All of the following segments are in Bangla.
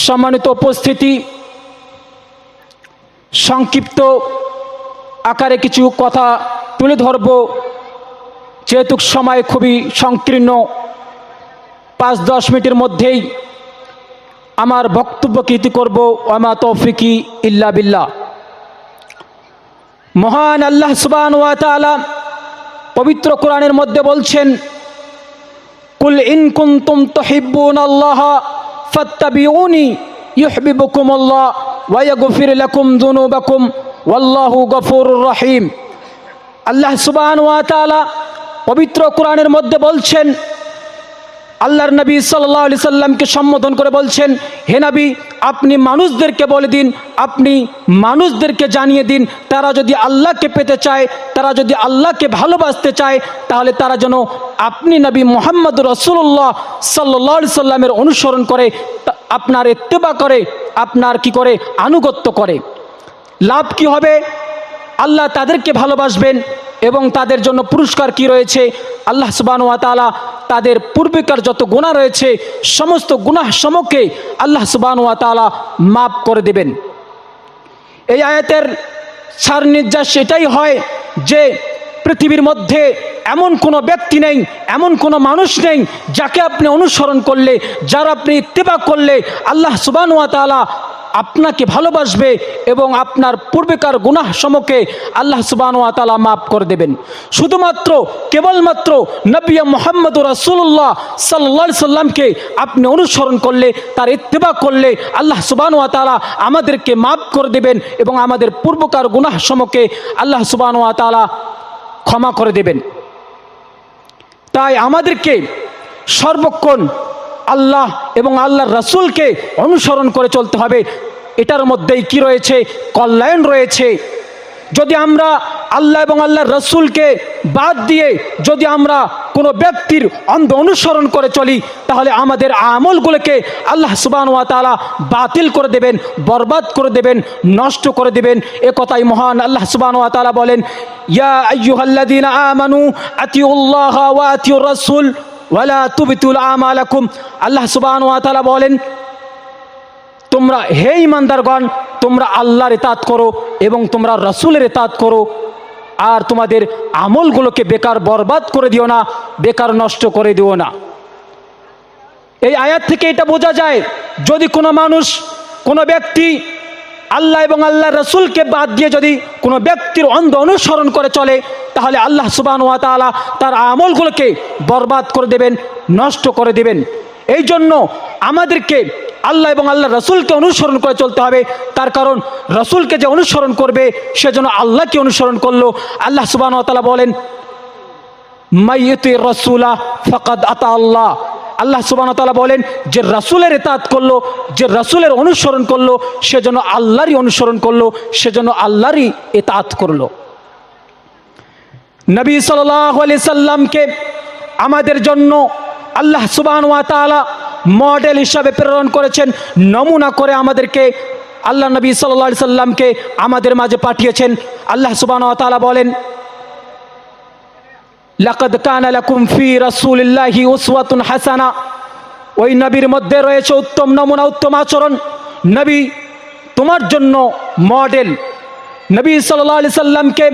সম্মানিত উপস্থিতি, সংক্ষিপ্ত আকারে কিছু কথা তুলে ধরব। যেহেতু সময় খুবই সংকীর্ণ, পাঁচ দশ মিনিটের মধ্যেই আমার বক্তব্য কীর্তি করব ওমা তৌফিকি ইল্লা বিল্লাহ। মহান আল্লাহ সুবান ওয়া তাআলা পবিত্র কোরআনের মধ্যে বলছেন, কুল ইন কুনতুম তুহিব্বুন আল্লাহ ফাত্তাবিউনি ইউহিব্বুকুম আল্লাহ ওয়া ইয়াগফির লাকুম যুনুবাকুম ওয়াল্লাহু গফুরুর রহিম আল্লাহ সুবহানাহু ওয়া তাআলা পবিত্র কোরআনের মধ্যে বলছেন আল্লাহর নবী সাল্লাহ আলি সাল্লামকে সম্বোধন করে বলছেন, হে নবী, আপনি মানুষদেরকে বলে দিন, আপনি মানুষদেরকে জানিয়ে দিন, তারা যদি আল্লাহকে পেতে চায়, তারা যদি আল্লাহকে ভালোবাসতে চায়, তাহলে তারা যেন আপনি নবী মোহাম্মদ রসুল্লাহ সাল্লাহ সাল্লামের অনুসরণ করে, আপনার ইত্তেবা করে, আপনার কি করে? আনুগত্য করে। লাভ কি হবে? আল্লাহ তাদেরকে ভালোবাসবেন এবং তাদের জন্য পুরস্কার কি রয়েছে? আল্লাহ সুবাহ তাআলা তাদের পূর্বেকার যত গুণা রয়েছে, সমস্ত গুনাহ সমকে আল্লাহ সুবাহ তাআলা মাফ করে দেবেন। এই আয়াতের সার নির্যাস এটাই হয় যে পৃথিবীর মধ্যে এমন কোনো ব্যক্তি নেই, এমন কোনো মানুষ নেই, যাকে আপনি অনুসরণ করলে, যার আপনি ইত্তেবা করলে আল্লাহ সুবানুয়া তাআলা আপনাকে ভালোবাসবে এবং আপনার পূর্বেকার গুনাহ সমকে আল্লাহ সুবানুয়া তাআলা মাফ করে দেবেন। শুধুমাত্র, কেবলমাত্র নবিয়া মোহাম্মদ রাসুল্লাহ সাল্লা সাল্লামকে আপনি অনুসরণ করলে, তার ইত্তেবা করলে আল্লাহ সুবানুয়া তাআলা আমাদেরকে মাফ করে দেবেন এবং আমাদের পূর্বকার গুনাহ সমকে আল্লাহ সুবানুয়া তাআলা ক্ষমা করে দেবেন। তাই আমাদেরকে সর্বক্ষণ আল্লাহ এবং আল্লাহর রাসূলকে অনুসরণ করে চলতে হবে। এটার মধ্যেই কি রয়েছে? কল্যাণ রয়েছে। যদি আমরা আল্লাহ এবং আল্লাহর রসুলকে বাদ দিয়ে যদি আমরা কোনো ব্যক্তির অন্ধ অনুসরণ করে চলি, তাহলে আমাদের আমলগুলোকে আল্লাহ ওয়া তাআলা বাতিল করে দেবেন, বরবাদ করে দেবেন, নষ্ট করে দেবেন। এ কথাই মহান আল্লাহ ওয়া তাআলা বলেন, ইয়া আইয়ুহাল্লাযীনা আমানু আতিউল্লাহ ওয়া আতিউর রাসূল। ওয়ালা আল্লাহ সুবান ওয়া তাআলা বলেন তোমরা হে ইমানদারগণ তোমরা আল্লাহর এতাত করো এবং তোমরা রসুলের এতাত করো আর তোমাদের আমলগুলোকে বেকার বরবাদ করে দিও না, বেকার নষ্ট করে দিও না। এই আয়াত থেকে এটা বোঝা যায়, যদি কোনো মানুষ, কোনো ব্যক্তি আল্লাহ এবং আল্লাহ রসুলকে বাদ দিয়ে যদি কোনো ব্যক্তির অন্ধ অনুসরণ করে চলে তাহলে আল্লাহ সুবান ওয়া তাআলা তার আমলগুলোকে বরবাদ করে দেবেন, নষ্ট করে দেবেন। এই জন্য আমাদেরকে আল্লাহ এবং আল্লাহ রসুলকে অনুসরণ করে চলতে হবে। তার কারণ রসুলকে যে অনুসরণ করবে, সে যেন আল্লাহকে অনুসরণ করল। আল্লাহ সুবান ওয়া তাআলা বলেন রসুলা ফকাদ আতা আল্লাহ। আল্লাহ সুবান তাআলা বলেন, যে রাসুলের এতাত করল, যে রাসুলের অনুসরণ করল, সে যেন আল্লাহরই অনুসরণ করল, সে যেন আল্লাহরই এতাত করল। নবী সাল্লাহ আলি সাল্লামকে আমাদের জন্য আল্লাহ সুবান ওয়া তাআলা মডেল হিসাবে প্রেরণ করেছেন, নমুনা করে আমাদেরকে আল্লাহ নবী সাল্লাহ আলি সাল্লামকে আমাদের মাঝে পাঠিয়েছেন। আল্লাহ সুবান ওয়া তাআলা বলেন, লাকাদ কানা লাকুম ফি রাসূলিল্লাহি উসওয়াতুন হাসানা। ওই নবীর মধ্যে রয়েছে উত্তম নমুনা, উত্তম আচরণ। নবী তোমার জন্য মডেল। নবী সাল্লাল্লাহু আলাইহি সাল্লামকে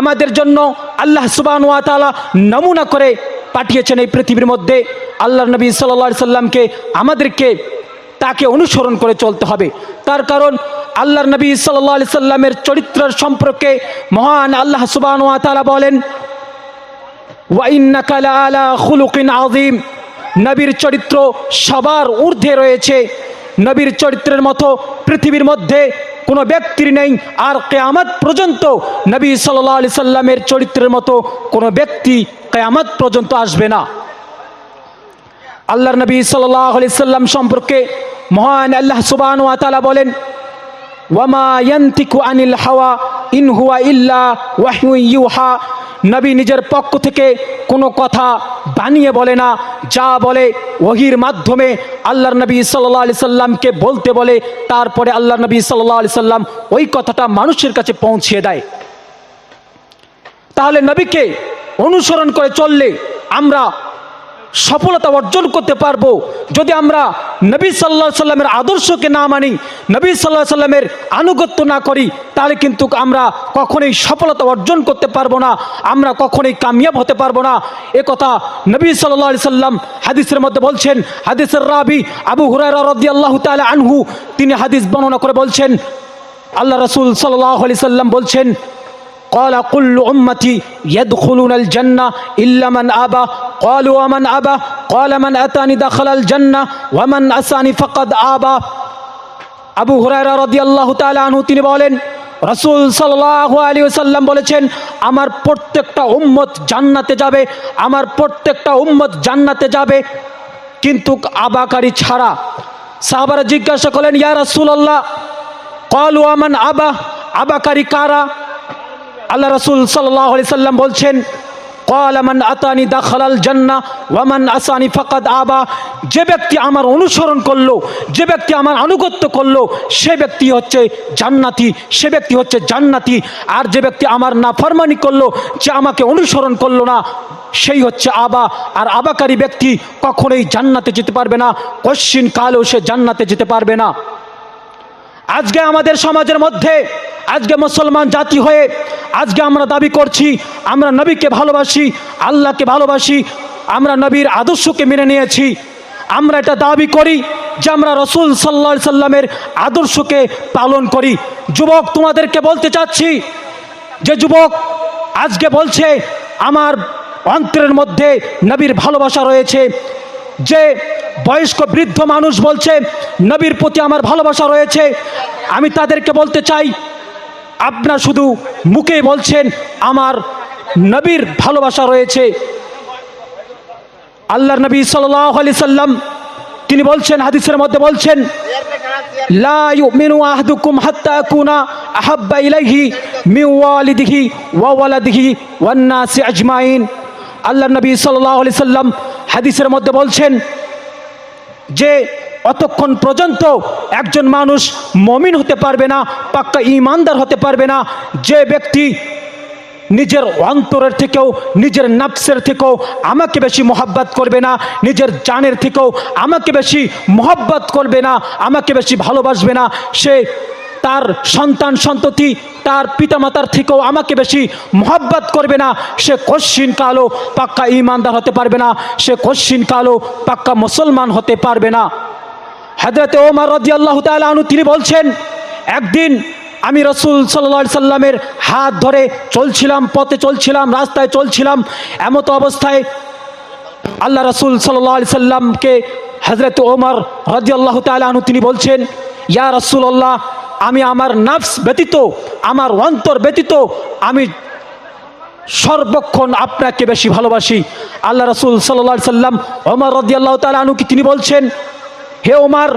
আমাদের জন্য আল্লাহ সুবহানাহু ওয়া তাআলা নমুনা করে পাঠিয়েছেন এই পৃথিবীর মধ্যে। আল্লাহ নবী আলাইহি সাল্লামকে আমাদেরকে তাকে অনুসরণ করে চলতে হবে। তার কারণ আল্লাহর নবী আলাইহি সাল্লামের চরিত্রের সম্পর্কে মহান আল্লাহ সুবহানাহু ওয়া তাআলা বলেন ওয়াইন্নাকা লাআলা খুলুকিন আযীম। নবীর চরিত্র সবার ঊর্ধ্বে রয়েছে। নবীর চরিত্রের মতো পৃথিবীর মধ্যে কোনো ব্যক্তির নেই আর কেয়ামত পর্যন্ত নবী সাল্লাহ আলি সাল্লামের চরিত্রের মতো কোনো ব্যক্তি কেয়ামত পর্যন্ত আসবে না। আল্লাহর নবী সাল্লাহ আলি সাল্লাম সম্পর্কে মহান আল্লাহ সুবান ওয়া তালা বলেন ওয়ামা ইয়ান্তিকু আনিল হাওয়া ইন হুয়া ইল্লা ওয়াহু ইউহা। নবী নিজের পক্ষ থেকে কোনো কথা বানিয়ে বলে না, যা বলে ওহির মাধ্যমে আল্লাহর নবী সাল্লা আলি সাল্লামকে বলতে বলে, তারপরে আল্লাহ নবী সাল্লাহ আলি সাল্লাম ওই কথাটা মানুষের কাছে পৌঁছিয়ে দেয়। তাহলে নবীকে অনুসরণ করে চললে আমরা সফলতা অর্জন করতে পারব। যদি আমরা নবী সাল্লাহ সাল্লামের আদর্শকে না মানি, নবী সাল্লাহ সাল্লামের আনুগত্য না করি, তাহলে কিন্তু আমরা কখনোই সফলতা অর্জন করতে পারব না, আমরা কখনোই কামিয়াব হতে পারব না। এ কথা নবী সাল্লাহ সাল্লাম হাদিসের মধ্যে বলছেন, হাদিসের রাবি আবু হুরায়রা রদি আল্লাহ তালা আনহু, তিনি হাদিস বর্ণনা করে বলছেন, আল্লাহ রসুল সাল্লাহ আলি সাল্লাম বলছেন قال كل أمتي يدخلون الجنة إلا من أبى قالوا ومن أبى قال من أتاني دخل الجنة ومن أساني فقد أبى আবু হুরায়রা রাদিয়াল্লাহু তাআলা আনহু তিনি বলেন রাসূল সাল্লাল্লাহু আলাইহি ওয়াসাল্লাম বলেছেন আমার প্রত্যেকটা উম্মত জান্নাতে যাবে আমার প্রত্যেকটা উম্মত জান্নাতে যাবে কিন্তু আবাকারী ছাড়া সাহাবারা জিজ্ঞাসা করলেন ইয়া রাসূলুল্লাহ ক্বালু আমান আবা আবাকারী কারা আল্লাহ রসুল সাল্লাহ আলি সাল্লাম বলছেন কল আমান আতানি দাখালাল জান্না ওয়ামান আসানি ফাকাদ আবা। যে ব্যক্তি আমার অনুসরণ করল, যে ব্যক্তি আমার আনুগত্য করল, সে ব্যক্তি হচ্ছে জান্নাতি, সে ব্যক্তি হচ্ছে জান্নাতি। আর যে ব্যক্তি আমার নাফরমানি করল, যে আমাকে অনুসরণ করল না, সেই হচ্ছে আবা। আর আবাকারী ব্যক্তি কখনোই জান্নাতে যেতে পারবে না, কশ্চিন কালেও সে জান্নাতে যেতে পারবে না। আজকে আমাদের সমাজের মধ্যে, আজকে মুসলমান জাতি হয়ে আজকে আমরা দাবি করছি, আমরা নবীকে ভালোবাসি, আল্লাহকে ভালোবাসি, আমরা নবীর আদর্শকে মেনে নিয়েছি। আমরা এটা দাবি করি যে আমরা রসুল সাল্লা সাল্লামের আদর্শকে পালন করি। যুবক, তোমাদেরকে বলতে চাচ্ছি যে যুবক, আজকে বলছে আমার অন্তরের মধ্যে নবীর ভালোবাসা রয়েছে। যে বয়স্ক বৃদ্ধ মানুষ বলছে, নবীর প্রতি আমার ভালোবাসা রয়েছে। আমি তাদেরকে বলতে চাই আপনার শুধু মুখে বলছেন, আমার নবীর ভালোবাসা রয়েছে। আল্লাহর নবী সাল্লাহ সাল্লাম, তিনি বলছেন, হাদিসের মধ্যে বলছেন আল্লাহর নবী সাল্লাম হাদিসের মধ্যে বলছেন যে অতক্ষণ পর্যন্ত একজন মানুষ মমিন হতে পারবে না, পাক্কা ইমানদার হতে পারবে না। যে ব্যক্তি নিজের অন্তরের থেকেও, নিজের নাফসের থেকেও আমাকে বেশি মোহাব্বত করবে না, নিজের জানের থেকেও আমাকে বেশি মোহাব্বত করবে না, আমাকে বেশি ভালোবাসবে না, সে তার সন্তান সন্ততি, তার পিতামাতার থেকেও আমাকে বেশি মোহাব্বত করবে না, সে কশ্চিন কালো পাক্কা ইমানদার হতে পারবে না, সে কশ্চিন কালো পাক্কা মুসলমান হতে পারবে না। হাজরতে ওমর রদি আল্লাহ তালু তিনি বলছেন, একদিন আমি রসুল সাল্লা সাল্লামের হাত ধরে চলছিলাম, পথে চলছিলাম, রাস্তায় চলছিলাম, এমতো অবস্থায় আল্লাহ রসুল সাল্লাহ সাল্লামকে হজরত ওমর রদি আল্লাহ তালু তিনি বলছেন, ইয়া রসুল্লাহ আমি আমার নাফস ব্যতীত, আমার অন্তর ব্যতীত, আমি সর্বক্ষণ আপনাকে বেশি ভালোবাসি। আল্লাহ রসুল সাল্লা সাল্লাম, ওমর রদি আল্লাহ তালুকে তিনি বলছেন হে ওমার,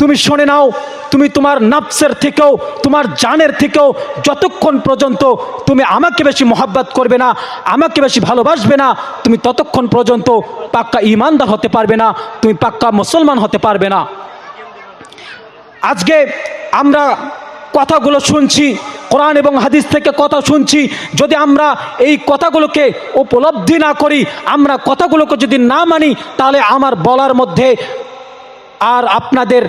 তুমি শুনে নাও, তুমি তোমার নাফসের থেকেও, তোমার জানের থেকেও যতক্ষণ পর্যন্ত তুমি আমাকে বেশি মহাব্বাত করবে না, আমাকে বেশি ভালোবাসবে না, তুমি ততক্ষণ পর্যন্ত পাক্কা ইমানদার হতে পারবে না, তুমি পাক্কা মুসলমান হতে পারবে না। আজকে আমরা কথাগুলো শুনছি, কোরআন এবং হাদিস থেকে কথা শুনছি, যদি আমরা এই কথাগুলোকে উপলব্ধি না করি, আমরা কথাগুলোকে যদি না মানি, তাহলে আমার বলার মধ্যে আর আপনাদের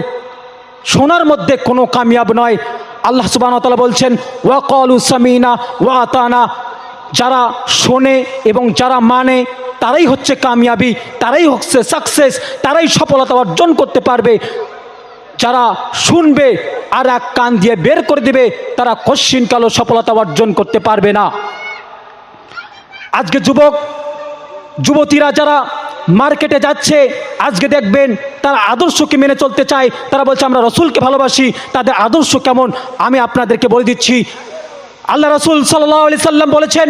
শোনার মধ্যে কোনো কামিয়াব নয়। আল্লাহ সুবাহ তালা বলছেন, ওয়াকলু সামিনা ওয়া আতানা। যারা শোনে এবং যারা মানে তারাই হচ্ছে কামিয়াবি, তারাই হচ্ছে সাকসেস তারাই সফলতা অর্জন করতে পারবে। যারা শুনবে আর এক কান দিয়ে বের করে দেবে, তারা কশ্চিনকালও সফলতা অর্জন করতে পারবে না। আজকে যুবক, যুবতীরা যারা মার্কেটে যাচ্ছে, আজকে দেখবেন তারা আদর্শকে মেনে চলতে চায়, তারা বলছে, আমরা রসুলকে ভালোবাসি, তাদের আদর্শ কেমন? আমি আপনাদেরকে বলে দিচ্ছি, আল্লাহ রসুল সাল্লাহ আলি সাল্লাম বলেছেন,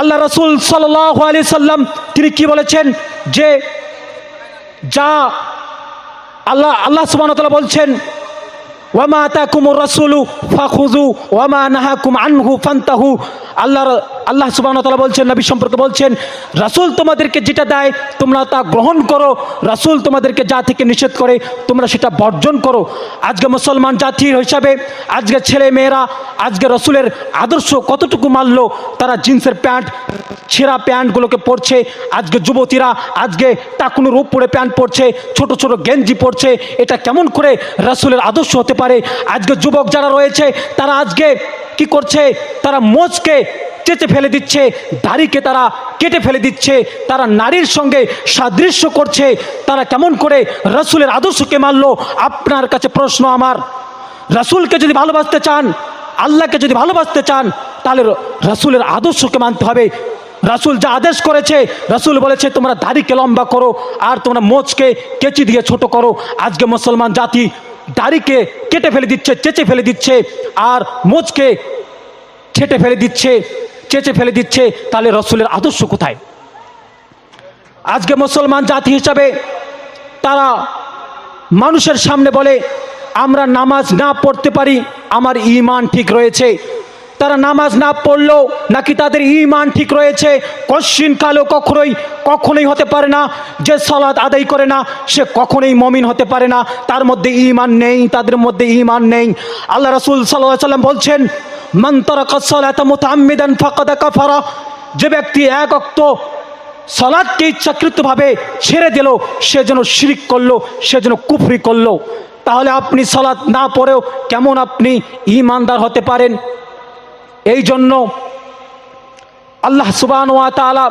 আল্লাহ রসুল সাল্লাহ আলি সাল্লাম তিনি কি বলেছেন? যে যা আল্লাহ আল্লাহ সুবাহতলা বলছেন ওয়ামা তাকুমুর রসুলু ফাখুজু ওয়ামা নাহাকুম আনহু ফান্তাহু। আল্লাহ আল্লাহ সুবাহ তালা বলছেন, নবী সম্পর্কে বলছেন, রাসুল তোমাদেরকে যেটা দেয়, তোমরা তা গ্রহণ করো। রাসুল তোমাদেরকে যা থেকে নিষেধ করে, তোমরা সেটা বর্জন করো। আজকে মুসলমান জাতির হিসাবে, আজকে ছেলে মেয়েরা, আজকে রসুলের আদর্শ কতটুকু মানলো, তারা জিন্সের প্যান্ট, ছেঁড়া প্যান্টগুলোকে পরছে। আজকে যুবতীরা, আজকে টাকুনুর উপরে প্যান্ট পরছে, ছোট ছোট গেঞ্জি পরছে। এটা কেমন করে রাসুলের আদর্শ হতে পারে। আজকে যুবক যারা রয়েছে, তারা আজকে কি করছে? তারা মোজকে চেঁচে ফেলে দিচ্ছে, দাড়িকে তারা কেটে ফেলে দিচ্ছে, তারা নারীর সঙ্গে সাদৃশ্য করছে, তারা কেমন করে রাসুলের আদর্শকে মানলো? আপনার কাছে প্রশ্ন আমার। রাসুলকে যদি ভালোবাসতে চান, আল্লাহকে যদি ভালোবাসতে চান, তাহলে রাসুলের আদর্শকে মানতে হবে। রাসুল যা আদেশ করেছে, রাসুল বলেছে, তোমরা দাড়িকে লম্বা করো আর তোমরা মোচকে কেচি দিয়ে ছোট করো। আজকে মুসলমান জাতি দাড়িকে কেটে ফেলে দিচ্ছে, চেঁচে ফেলে দিচ্ছে, আর মোজকে ছেটে ফেলে দিচ্ছে, চেঁচে ফেলে দিচ্ছে, তাহলে রসুলের আদর্শ কোথায়? আজকে মুসলমান জাতি হিসাবে তারা মানুষের সামনে বলে, আমরা নামাজ না পড়তে পারি, আমার ইমান ঠিক রয়েছে তারা নামাজ না পড়লেও নাকি তাদের ইমান ঠিক রয়েছে? কশ্চিন কালো কখনোই কখনোই হতে পারে না যে সলাদ আদায় করে না, সে কখনোই মমিন হতে পারে না। তার মধ্যে ইমান নেই, তাদের মধ্যে ইমান নেই। আল্লাহ রসুল সাল্লাহ সাল্লাম বলছেন মন্তরকামিদান ফাকাদা কাফারা। যে ব্যক্তি এক অক্ত সলাদকে ইচ্ছাকৃতভাবে ছেড়ে দিল, সে যেন শিরিক করল, সে যেন কুফরি করল। তাহলে আপনি সলাদ না পড়েও কেমন আপনি ইমানদার হতে পারেন? এই জন্য আল্লাহ সুবান ওয়া তাআলা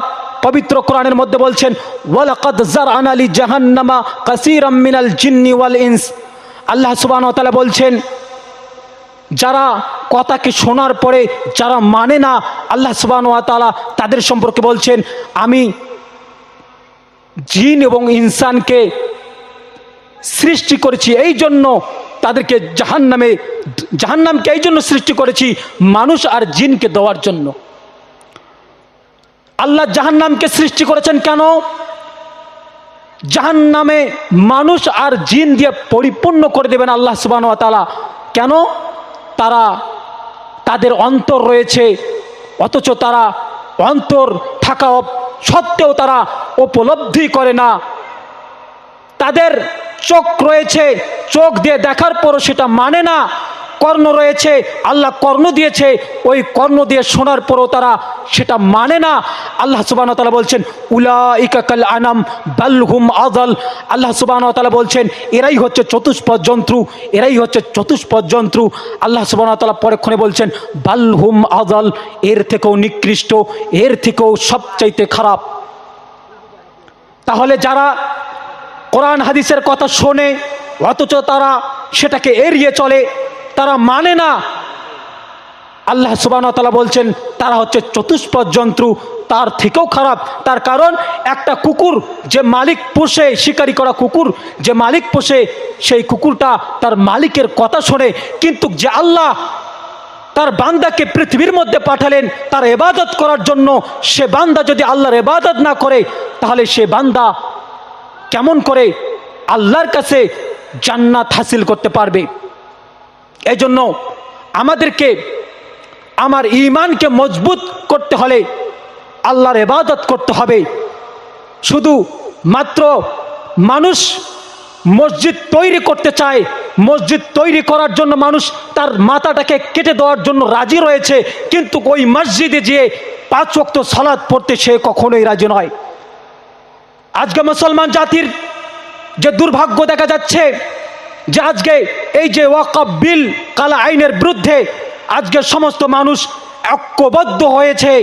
পবিত্র কোরআনের মধ্যে বলছেন, ওয়ালাকাদ জারআনা লি জাহান্নামা কাসীরাম মিনাল জিন্নি ওয়াল ইনস। আল্লাহ তাআলা বলছেন, যারা কথাকে শোনার পরে যারা মানে না, আল্লাহ সুবান ওয়া তাদের সম্পর্কে বলছেন, আমি জিন এবং ইনসানকে সৃষ্টি করেছি এই জন্য তাদেরকে জাহান্নামে, জাহান্নামকে এই জন্য সৃষ্টি করেছি মানুষ আর জিনকে দেওয়ার জন্য। আল্লাহ জাহান্নামকে সৃষ্টি করেছেন কেন? জাহান্নামে মানুষ আর জিন দিয়ে পরিপূর্ণ করে দেবেন আল্লাহ সুবান তালা কেন? তারা তাদের অন্তর রয়েছে, অথচ তারা অন্তর থাকা সত্ত্বেও তারা উপলব্ধি করে না। তাদের চোখ রয়েছে, চোখ দিয়ে দেখার পরও সেটা মানে না। কর্ণ রয়েছে, আল্লাহ কর্ণ দিয়েছে, ওই কর্ণ দিয়ে শোনার পরও তারা সেটা মানে না। আল্লাহ সুবাহ তালা বলছেন উলা ইকাকাল আনাম বাল্হুম আদল আল্লাহ সুবাহ তালা বলছেন, এরাই হচ্ছে চতুষ্পদ জন্তু, এরাই হচ্ছে চতুষ্পদ জন্তু। আল্লাহ সুবাহ তালা পরেক্ষণে বলছেন বাল্হুম আদল এর থেকেও নিকৃষ্ট, এর থেকেও সবচাইতে খারাপ। তাহলে যারা কোরআন হাদিসের কথা শোনে, অথচ তারা সেটাকে এড়িয়ে চলে। তারা মানে না। আল্লাহ সুবাহতালা বলছেন, তারা হচ্ছে চতুষ্পদ জন্তু, তার থেকেও খারাপ। তার কারণ, একটা কুকুর, যে মালিক পোষে, শিকারি করা কুকুর, যে মালিক পোষে, সেই কুকুরটা তার মালিকের কথা শোনে। কিন্তু যে আল্লাহ তার বান্দাকে পৃথিবীর মধ্যে পাঠালেন, তার এবাদত করার জন্য, সে বান্দা যদি আল্লাহর এবাদত না করে, তাহলে সে বান্দা কেমন করে আল্লাহর কাছে জান্নাত হাসিল করতে পারবে? এই জন্য আমাদেরকে, আমার ইমানকে মজবুত করতে হলে আল্লাহর এবাদত করতে হবে। শুধু মাত্র মানুষ মসজিদ তৈরি করতে চায়, মসজিদ তৈরি করার জন্য মানুষ তার মাথাটাকে কেটে দেওয়ার জন্য রাজি রয়েছে, কিন্তু ওই মসজিদে যেয়ে পাঁচ ওয়াক্ত সালাদ পড়তে সে কখনোই রাজি নয়। আজকে মুসলমান জাতির যে দুর্ভাগ্য দেখা যাচ্ছে, যে আজকে এই যে ওয়াকফ বিল কালা আইনের বিরুদ্ধে আজকে সমস্ত মানুষ ঐক্যবদ্ধ হয়েছে,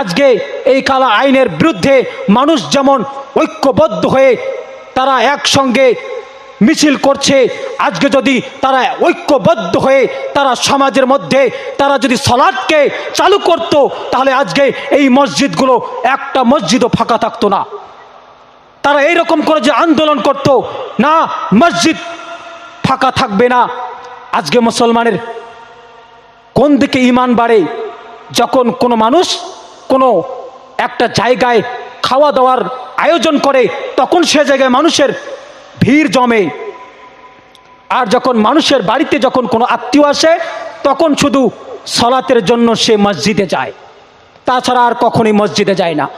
আজকে এই কালা আইনের বিরুদ্ধে মানুষ যেমন ঐক্যবদ্ধ হয়ে তারা একসঙ্গে মিছিল করছে, আজকে যদি তারা ঐক্যবদ্ধ হয়ে তারা সমাজের মধ্যে তারা যদি সলাদকে চালু করত, তাহলে আজকে এই মসজিদগুলো একটা মসজিদও ফাঁকা থাকতো না। তারা এইরকম করে যে আন্দোলন করত, না, মসজিদ ফাঁকা থাকবে না। আজকে মুসলমানের কোন দিকে ইমান বাড়ে? যখন কোনো মানুষ কোনো একটা জায়গায় খাওয়া দাওয়ার আয়োজন করে, তখন সে জায়গায় মানুষের ভিড় জমে। আর যখন মানুষের বাড়িতে যখন কোনো আত্মীয় আসে, তখন শুধু সলাতের জন্য সে মসজিদে যায়। তাছাড়া আর কখনোই মসজিদে যায় না।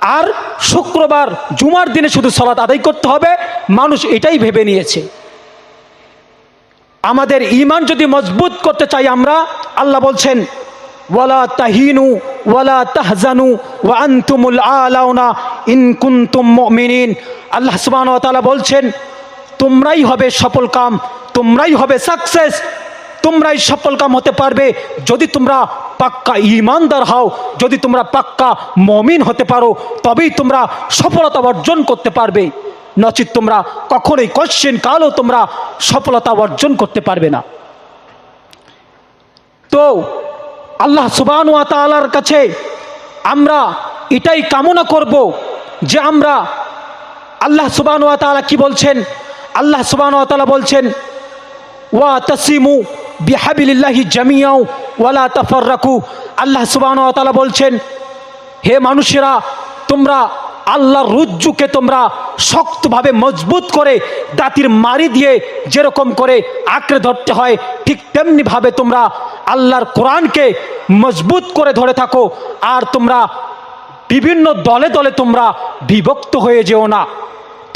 আর শুক্রবার জুমার দিনে শুধু সলাৎ আদায় করতে হবে, মানুষ এটাই ভেবে নিয়েছে। আমাদের ইমান যদি মজবুত করতে চাই আমরা, আল্লাহ বলছেন, ওয়ালা তাহিনু, ওয়ালা তাহজানু, ওয়া আনতুমুল আলাউনা ইন কুনতুম আল্লাহ সুবহানাহু বলছেন, তোমরাই হবে সফল কাম, তোমরাই হবে সাকসেস। তোমরাই সফল কাম হতে পারবে। যদি তোমরা পাক্কা ইমানদার হও, যদি তোমরা পাক্কা মমিন হতে পারো, তবেই তোমরা সফলতা অর্জন করতে পারবে। নচিত তোমরা কখনোই কোশ্চেন কালও তোমরা সফলতা অর্জন করতে পারবে না। তো আল্লাহ সুবান তালার কাছে আমরা এটাই কামনা করব যে আমরা আল্লাহ সুবান তালা কি বলছেন? আল্লাহ সুবান তালা বলছেন, ওয়া তসিমু বিহাবিল্লাহি জামিয়াও ওয়ালা তাফাররাকু। আল্লাহ সুবান তালা বলছেন, হে মানুষেরা, তোমরা আল্লাহর রুজ্জুকে তোমরা শক্তভাবে মজবুত করে দাঁতির মারি দিয়ে যেরকম করে আঁকড়ে ধরতে হয়, ঠিক তেমনিভাবে তোমরা আল্লাহর কোরআনকে মজবুত করে ধরে থাকো, আর তোমরা বিভিন্ন দলে দলে তোমরা বিভক্ত হয়ে যেও না।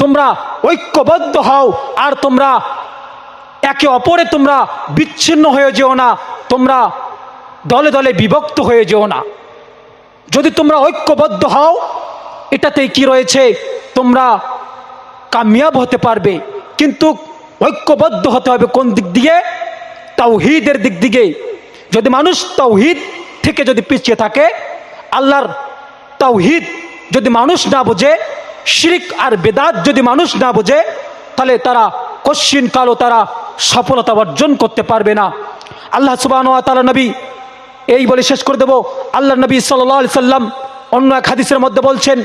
তোমরা ঐক্যবদ্ধ হও, আর তোমরা একে অপরে তোমরা বিচ্ছিন্ন হয়ে যেও না, তোমরা দলে দলে বিভক্ত হয়ে যেও না। যদি তোমরা ঐক্যবদ্ধ হও এটাতে কি রয়েছে? তোমরা কামিয়াব হতে পারবে, কিন্তু ঐক্যবদ্ধ হতে হবে কোন দিক দিয়ে? তাওহিদের দিক দিকে। যদি মানুষ তাওহিদ থেকে যদি পিছিয়ে থাকে, আল্লাহর তাওহিদ যদি মানুষ না বোঝে, শিরিক আর বেদাত যদি মানুষ না বোঝে, তাহলে তারা কশ্চিন কালও তারা সফলতা অর্জন করতে পারবে না। আল্লাহ সুবাহ তালা নবী এই বলে শেষ করে দেব। আল্লাহ নবী সাল্লাহ সাল্লাম অন্য এক হাদিসের মধ্যে বলছেন,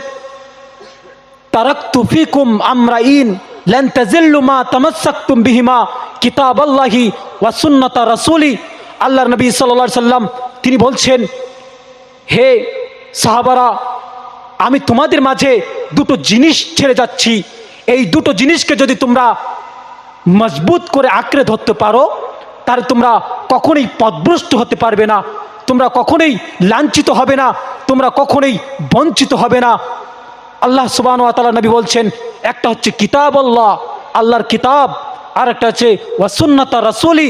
তারাক্তু ফিকুম আমরা ইন কিতাব নবী সাল্লাম তিনি বলছেন, হে সাহাবারা, আমি তোমাদের মাঝে দুটো জিনিস ছেড়ে যাচ্ছি। এই দুটো জিনিসকে যদি তোমরা মজবুত করে আঁকড়ে ধরতে পারো, তাহলে তোমরা কখনোই পদভ্রষ্ট হতে পারবে না, তোমরা কখনোই লাঞ্ছিত হবে না, তোমরা কখনোই বঞ্চিত হবে না। আল্লাহ সুবান তালা নবী বলছেন, একটা হচ্ছে কিতাব আল্লাহ আল্লাহর কিতাব আর একটা হচ্ছে ওয়াসুন্নাতা রাসুলি,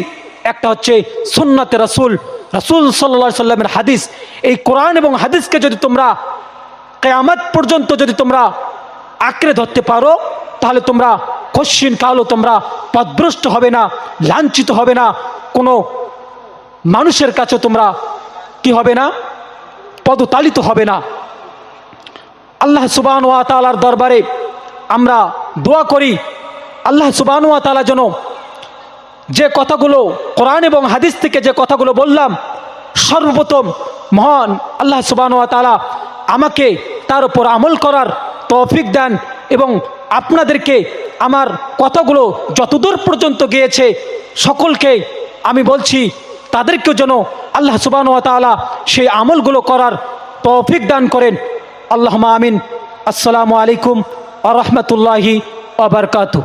একটা হচ্ছে সুন্নাতে রাসুল। রাসুল সাল্লা সাল্লামের হাদিস, এই কোরআন এবং হাদিসকে যদি তোমরা কেয়ামত পর্যন্ত যদি তোমরা আঁকড়ে ধরতে পারো, তাহলে তোমরা কশ্চিন কালও তোমরা পদভ্রষ্ট হবে না, লাঞ্ছিত হবে না, কোনো মানুষের কাছে তোমরা কি হবে না, পদতালিত হবে না। আল্লাহ সুবান ওয়া তালার দরবারে আমরা দোয়া করি, আল্লাহ সুবান ওয়া তালা যেন যে কথাগুলো কোরআন এবং হাদিস থেকে যে কথাগুলো বললাম, সর্বপ্রথম মহান আল্লাহ সুবান ওয়া তালা আমাকে তার উপর আমল করার তৌফিক দেন এবং আপনাদেরকে আমার কথাগুলো যতদূর পর্যন্ত গিয়েছে সকলকে আমি বলছি, তাদেরকেও যেন আল্লাহ সুবান ওয়া তালা সেই আমলগুলো করার তৌফিক দান করেন। আল্লাহ আমিন। আসসালামু আলাইকুম আ রহমতুল্লাহি আবরকাতু